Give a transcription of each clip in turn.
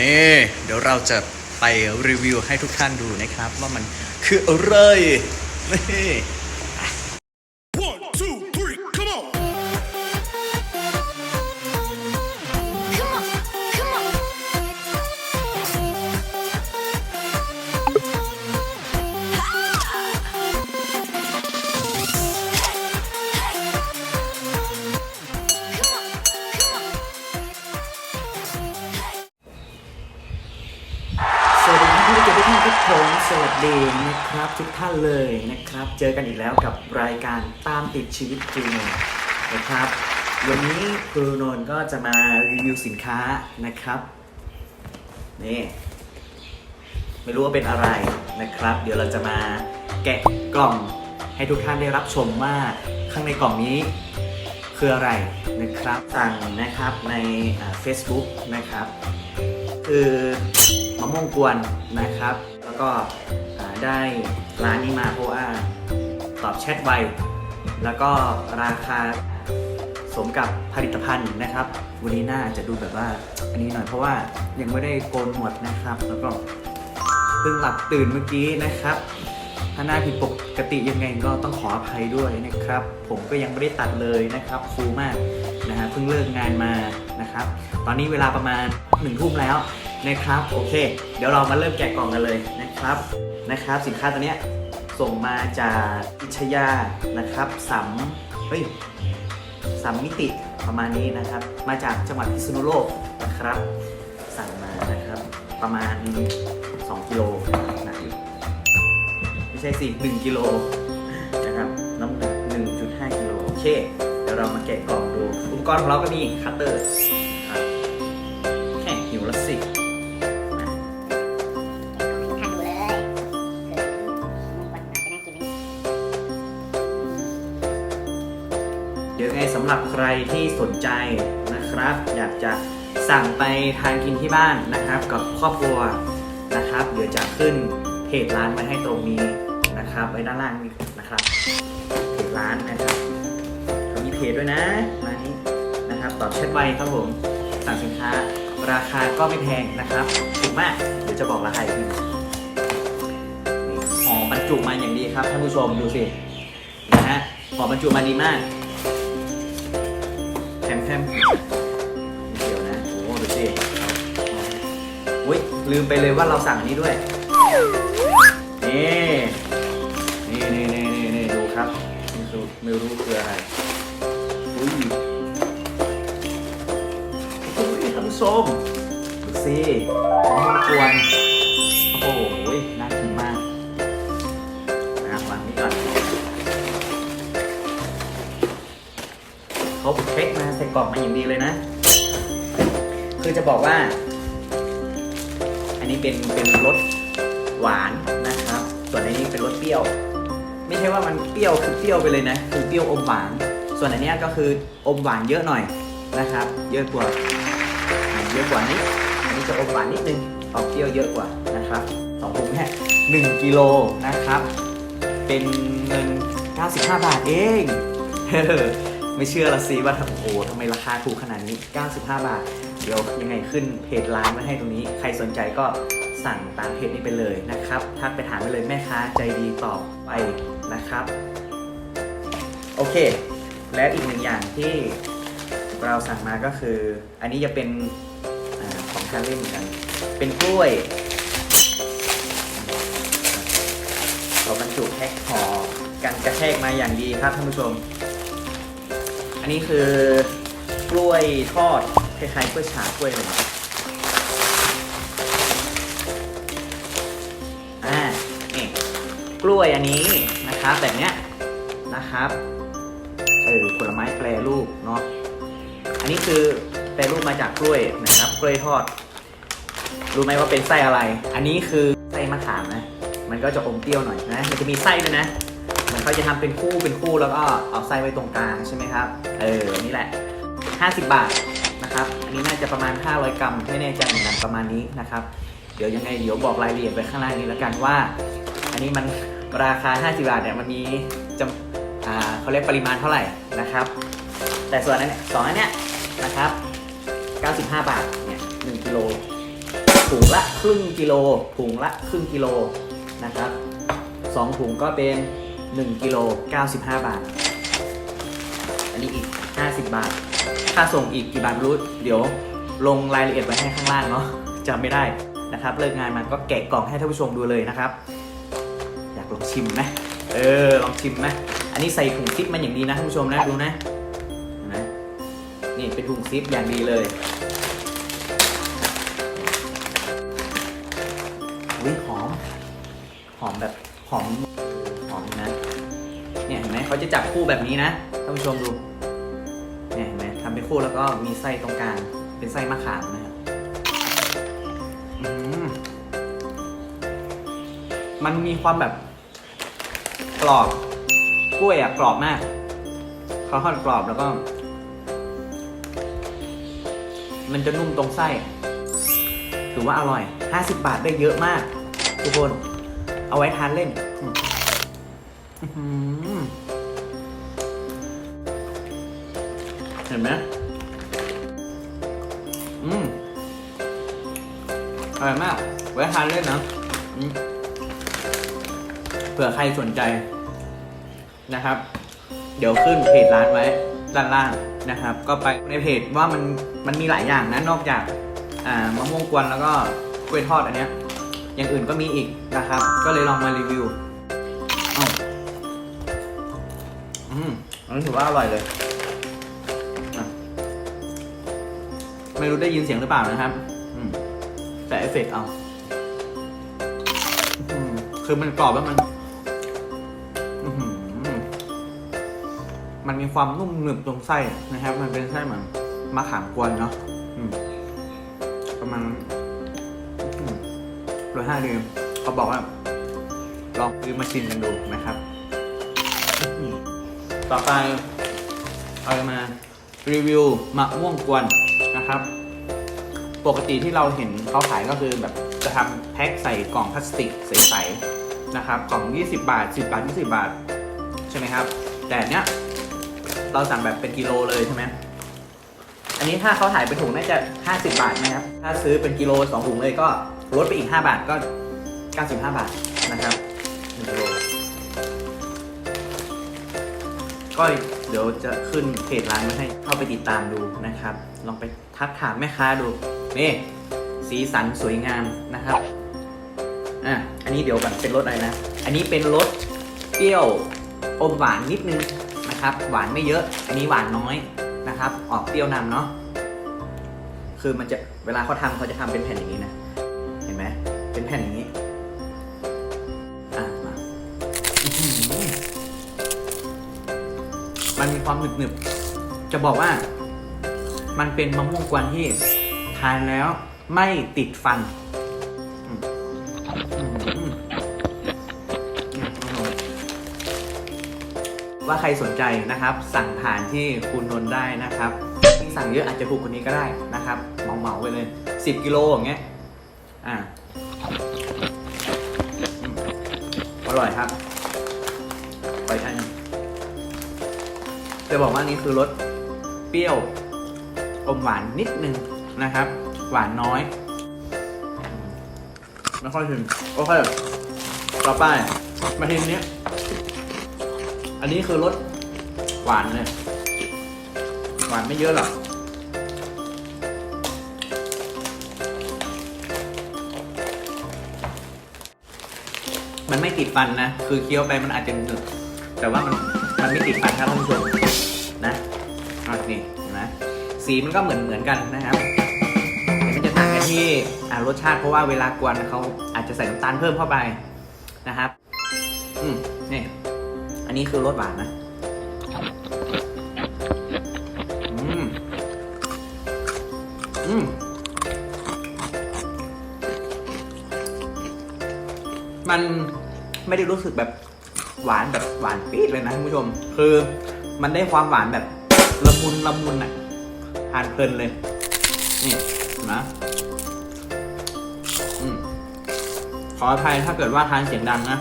นี่เดี๋ยวเราจะไปรีวิวให้ทุกท่านดูนะครับ ว่ามันคืออะไรนี่ ครับทุกท่านเลยนะครับ เจอกันอีกแล้วกับรายการตามติดชีวิตครูนนะครับ วันนี้ครูนนท์ก็จะมารีวิวสินค้านะครับนี่ไม่รู้ว่าเป็นอะไรนะครับ เดี๋ยวเราจะมาแกะกล่องให้ทุกท่านได้รับชมว่าข้างในกล่องนี้คืออะไรนะครับสั่งนะครับใน Facebook นะครับ คือมะม่วงกวนนะครับ ก็ได้ร้านนี้มาเพราะว่าตอบแชทไว แล้วก็ราคาสมกับผลิตภัณฑ์นะครับ วันนี้น่าจะดูแบบว่าอันนี้หน่อยเพราะว่ายังไม่ได้โกนหนวดนะครับ แล้วก็เพิ่งหลับตื่นเมื่อกี้นะครับ ถ้าหน้าผิดปกติยังไงก็ต้องขออภัยด้วยนะครับ ผมก็ยังไม่ได้ตัดเลยนะครับฟูมากนะฮะเพิ่งเลิกงานมานะครับ ตอนนี้เวลาประมาณหนึ่งทุ่มแล้ว นะครับโอเค เดี๋ยวเรามาเริ่มแกะกล่องกันเลยนะครับนะครับ สินค้าตัวเนี้ยส่งมาจากอิชยานะครับสัมเฮ้ยสัมมิติประมาณนี้นะครับ มาจากจังหวัดพิษณุโลกนะครับ สั่งมานะครับประมาณ 2กิโลหนักอยู่ไม่ใช่สิ1กิโลนะครับน้ำหนัก1.5กิโลโอเคเดี๋ยวเรามาแกะกล่องดูอุปกรณ์ของเราก็มีคัตเตอร์ รับใครที่สนใจนะครับ อยากจะสั่งไปทานกินที่บ้านนะครับ กับครอบครัวนะครับ เดี๋ยวจะขึ้นเพจร้านไว้ให้ตรงนี้นะครับไว้ด้านล่างนี้นะครับเพจร้านนะครับเขามีเพจด้วยนะมานี้นะครับตอบแชทไวครับผมสั่งสินค้าราคาก็ไม่แพงนะครับถูกมากเดี๋ยวจะบอกราคาอีกทีนี่ห่อบรรจุมาอย่างดีครับท่านผู้ชมดูสินะฮะห่อบรรจุมาดีมาก แคมแคมเดี๋ยวนะโอ้โหดูสิอุ้ยลืมไปเลยว่าเราสั่งอันนี้ด้วย นี่นี่นี่นี่นี่นี่ดูครับนี่คือไม่รู้คืออะไรอุ้ยอุ้ยท่านผู้ชมดูสิมะม่วงกวนโอ้โหน่ากินมากนะวางนี้ก่อนเขาเพ็กมา ใส่กมาอย่างดีเลยนะ คือจะบอกว่า อันนี้เป็นเป็นรสหวานนะครับ ส่วนอันนี้เป็นรสเปรี้ยว ไม่ใช่ว่ามันเปรี้ยวคือเปรี้ยวไปเลยนะ คือเปรี้ยวอมหวาน ส่วนอันนี้ก็คืออมหวานเยอะหน่อยนะครับ เยอะกว่าอ่าเยอะกว่านี้อันนี้จะอมหวานนิดนึงออกเปรี้ยวเยอะกว่านะครับสองถุงแค่หนึ่งกิโลนะครับ เป็นเงิน 95 บาทเอง ไม่เชื่อละสิว่าทำโอ้ทำไมราคาถูกขนาดนี้ 95 บาท เดี๋ยวยังไงขึ้นเพจร้านไว้ให้ตรงนี้ ใครสนใจก็สั่งตามเพจนี้ไปเลยนะครับ ทักไปถามไปเลยแม่ค้าใจดีตอบไปนะครับ โอเค แล้วอีกหนึ่งอย่างที่เราสั่งมาก็คือ อันนี้จะเป็นอของทานเล่นเหมือนกัน เป็นกล้วยเราบรรจุแพ็คห่อกันกระแทกมาอย่างดีครับท่านผู้ชม อันนี้คือกล้วยทอดคล้ายๆกล้วยฉาบกล้วยอะไรอย่างเงี้ยอ่านี่กล้วยอันนี้นะครับแบบเนี้ยนะครับเออผลไม้แปรรูปเนาะอันนี้คือแปรรูปมาจากกล้วยนะครับ กล้วยทอด รู้ไหมว่าเป็นไส้อะไร อันนี้คือไส้มะขามนะมันก็จะอมเปรี้ยวหน่อยนะ มันจะมีไส้ด้วยนะ เขาจะทำเป็นคู่เป็นคู่แล้วก็เอาไส้ไว้ตรงกลางใช่ไหมครับ เออ นี่แหละ 50 บาทนะครับ อันนี้น่าจะประมาณ 500 กรัม ไม่แน่ใจเหมือนกันประมาณนี้นะครับ เดี๋ยวยังไงเดี๋ยวบอกรายละเอียดไว้ข้างล่างนี้แล้วกันว่า อันนี้มันราคา 50 บาทเนี่ยมันมีจำอ่าเขาเรียกปริมาณเท่าไหร่นะครับ แต่ส่วนอันเนี้ยสองอันเนี้ยนะครับ 95 บาท เนี่ย1กิโลถุงละครึ่งกิโลถุงละครึ่งกิโลนะครับสองถุงก็เป็น 1กิโล95 บาท อันนี้อีก 50 บาท ค่าส่งอีกกี่บาทรู้ เดี๋ยวลงรายละเอียดไว้ให้ข้างล่างเนาะจำไม่ได้นะครับ เลิกงานมาก็แกะกล่องให้ท่านผู้ชมดูเลยนะครับ อยากลองชิมไหมเออ ลองชิมไหมอันนี้ใส่ถุงซิปมาอย่างดีนะท่านผู้ชมนะดูนะนไหมนี่เป็นถุงซิปอย่างดีเลยอุ้ยหอม หอมแบบหอม นะเนี่ยเห็นไหมเขาจะจับคู่แบบนี้นะท่านผู้ชมดูเนี่ยเห็นไหมทำเป็นคู่แล้วก็มีไส้ตรงกลางเป็นไส้มะขามนะครับมมันมีความแบบกรอบกล้วยอะกรอบมากเขาทอดกรอบแล้วก็ มันจะนุ่มตรงไส้ ถือว่าอร่อย 50 บาทได้เยอะมาก ทุกคน เอาไว้ทานเล่น เห็นไหมอืมอร่อยมาก ไว้ทานเล่นนะเผื่อใครสนใจนะครับ เดี๋ยวขึ้นเพจร้านไว้ด้านล่างนะครับ ก็ไปในเพจว่ามันมันมีหลายอย่างนะนอกจาก อ่ามะม่วงกวนแล้วก็กล้วยทอดอันเนี้ยอย่างอื่นก็มีอีกนะครับ ก็เลยลองมารีวิว อืมอันนี้ถือว่าอร่อยเลยอะไม่รู้ได้ยินเสียงหรือเปล่านะครับ อืมแต่เอฟเฟกต์เอาอืมคือมันกรอบแล้วมันอื้อหือมันมีความนุ่มหนึบตรงไส้นะครับ มันเป็นไส้เหมือนมะขามกวนเนาะอืมประมาณร้อยห้าดื่มเขาบอกว่า ลองซื้อมาชิมกันดูนะครับ ต่อไปเอามารีวิวมะม่วงกวนนะครับ ปกติที่เราเห็นเขาขายก็คือแบบจะทำแพ็คใส่กล่องพลาสติกใสๆนะครับกล่อง 20 บาท 10 บาท 20 บาท ใช่ไหมครับ แต่เนี้ยเราสั่งแบบเป็นกิโลเลยใช่ไหมอันนี้ถ้าเขาถ่ายเป็นถุงน่าจะ 50 บาทนะครับ ถ้าซื้อเป็นกิโล2ถุงเลยก็ลดไปอีก 5 บาทก็ 95 บาทนะครับ1กิโล ก็เดี๋ยวจะขึ้นเพจร้านไวให้เข้าไปติดตามดูนะครับ ลองไปทักถามแม่ค้าดูนี่สีสันสวยงามนะครับอะอันนี้เดี๋ยวกันเป็นรสอะไรนะ อันนี้เป็นรสเปรี้ยวอมหวานนิดนึงนะครับ หวานไม่เยอะ อันนี้หวานน้อยนะครับ ออกเปรี้ยวนำเนาะคือมันจะเวลาเขาทำเขาจะทำเป็นแผ่นอย่างนี้นะ เห็นไหมเป็นแผ่นอย่างนี้ มันมีความหนึบหนึบๆจะบอกว่า มันเป็นมะม่วงกวนที่ทานแล้วไม่ติดฟันว่าใครสนใจนะครับ สั่งผ่านที่คุณนนได้นะครับสั่งเยอะอาจจะถูกกว่านี้ก็ได้นะครับเหมาเหมาๆไปเลย 10 กิโลอย่างเงี้ยอ่าอร่อยครับ จะบอกว่านี่คือรสเปรี้ยวอมหวานนิดนึงนะครับ หวานน้อย ไม่ค่อยถึงโอเคต่อไปมาทีนี้ อันนี้คือรสหวานเลย หวานไม่เยอะหรอกมันไม่ติดฟันนะ คือเคี้ยวไปมันอาจจะหนึบแต่ว่ามันมันไม่ติดฟันครับท่านผู้ชมน อะนี่เห็นไหมสีมันก็เหมือนเหมือนกันนะครับแต่มันจะต่างกันที่อ่ารสชาติเพราะว่าเวลากวนเขาอาจจะใส่น้ำตาลเพิ่มเข้าไปนะครับ อืมนี่อันนี้คือรสหวานนะอืมอืมมันไม่ได้รู้สึกแบบหวานแบบหวานปี๊ดเลยนะท่านผู้ชม คือมันได้ความหวานแบบ ละมุนละมุนอะทานเพลินเลย นี่นไหมอืมขออภัยถ้าเกิดว่าทานเสียงดังนะ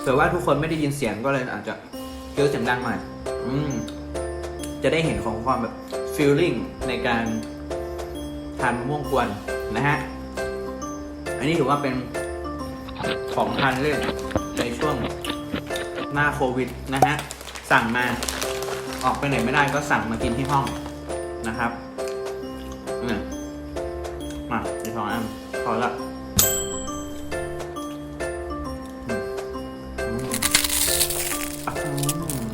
เผื่อว่าทุกคนไม่ได้ยินเสียงก็เลยอาจจะเคี้ยวเสียงดังหน่อยอืมจะได้เห็นของความแบบฟีลลิ่งในการทานมะม่วงกวนนะฮะ อันนี้ถือว่าเป็นของทานเล่นในช่วงหน้าโควิดนะฮะ สั่งมา ออกไปไหนไม่ได้ก็สั่งมากินที่ห้องนะครับอืมมาอีกสองอันพอละมอืมอะอืม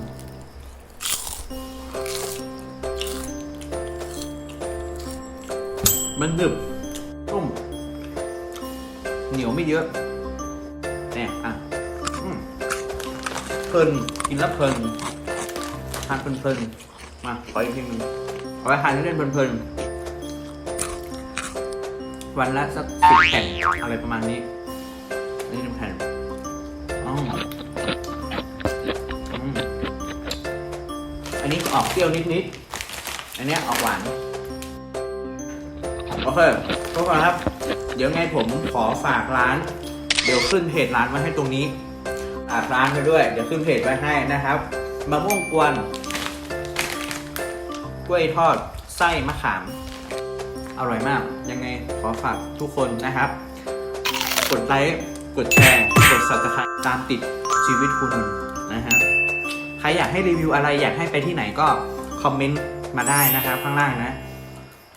มันดึบตุ้มเหนียวไม่เยอะเนี่ยอะอเพลินกินแล้วเพลิน ทานเพลินๆ มาขออีกทีนึงเอาไปทานเล่นเพลินๆ วันละสักสิบแผ่นอะไรประมาณนี้ อันนี้หนึ่งแผ่นอ๋ออืมอันนี้ออกเปรี้ยวนิดๆ อันเนี้ยออกหวาน โอเคทุกคนครับ เดี๋ยวไงผมขอฝากร้าน เดี๋ยวขึ้นเพจร้านไว้ให้ตรงนี้ฝากร้านไปด้วย เดี๋ยวขึ้นเพจไว้ให้นะครับ มะม่วงกวน กล้วยทอด ไส้มะขาม อร่อยมาก ยังไงขอฝากทุกคนนะครับ กดไลค์ กดแชร์ กด subscribe ตามติดชีวิตคุณนะฮะ ใครอยากให้รีวิวอะไรอยากให้ไปที่ไหนก็คอมเมนต์มาได้นะครับข้างล่างนะ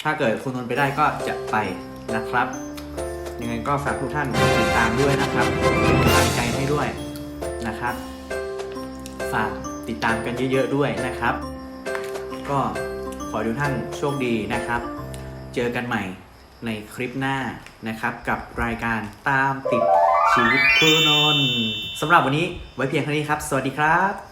ถ้าเกิดคุณนนไปได้ก็จะไปนะครับ ยังไงก็ฝากทุกท่านติดตามด้วยนะครับเป็นกำลังใจให้ด้วยนะครับ ฝาก ติดตามกันเยอะๆด้วยนะครับ ก็ขอให้ทุกท่านโชคดีนะครับ เจอกันใหม่ในคลิปหน้านะครับ กับรายการตามติดชีวิตครูนนท์สำหรับวันนี้ไว้เพียงเท่านี้ครับ สวัสดีครับ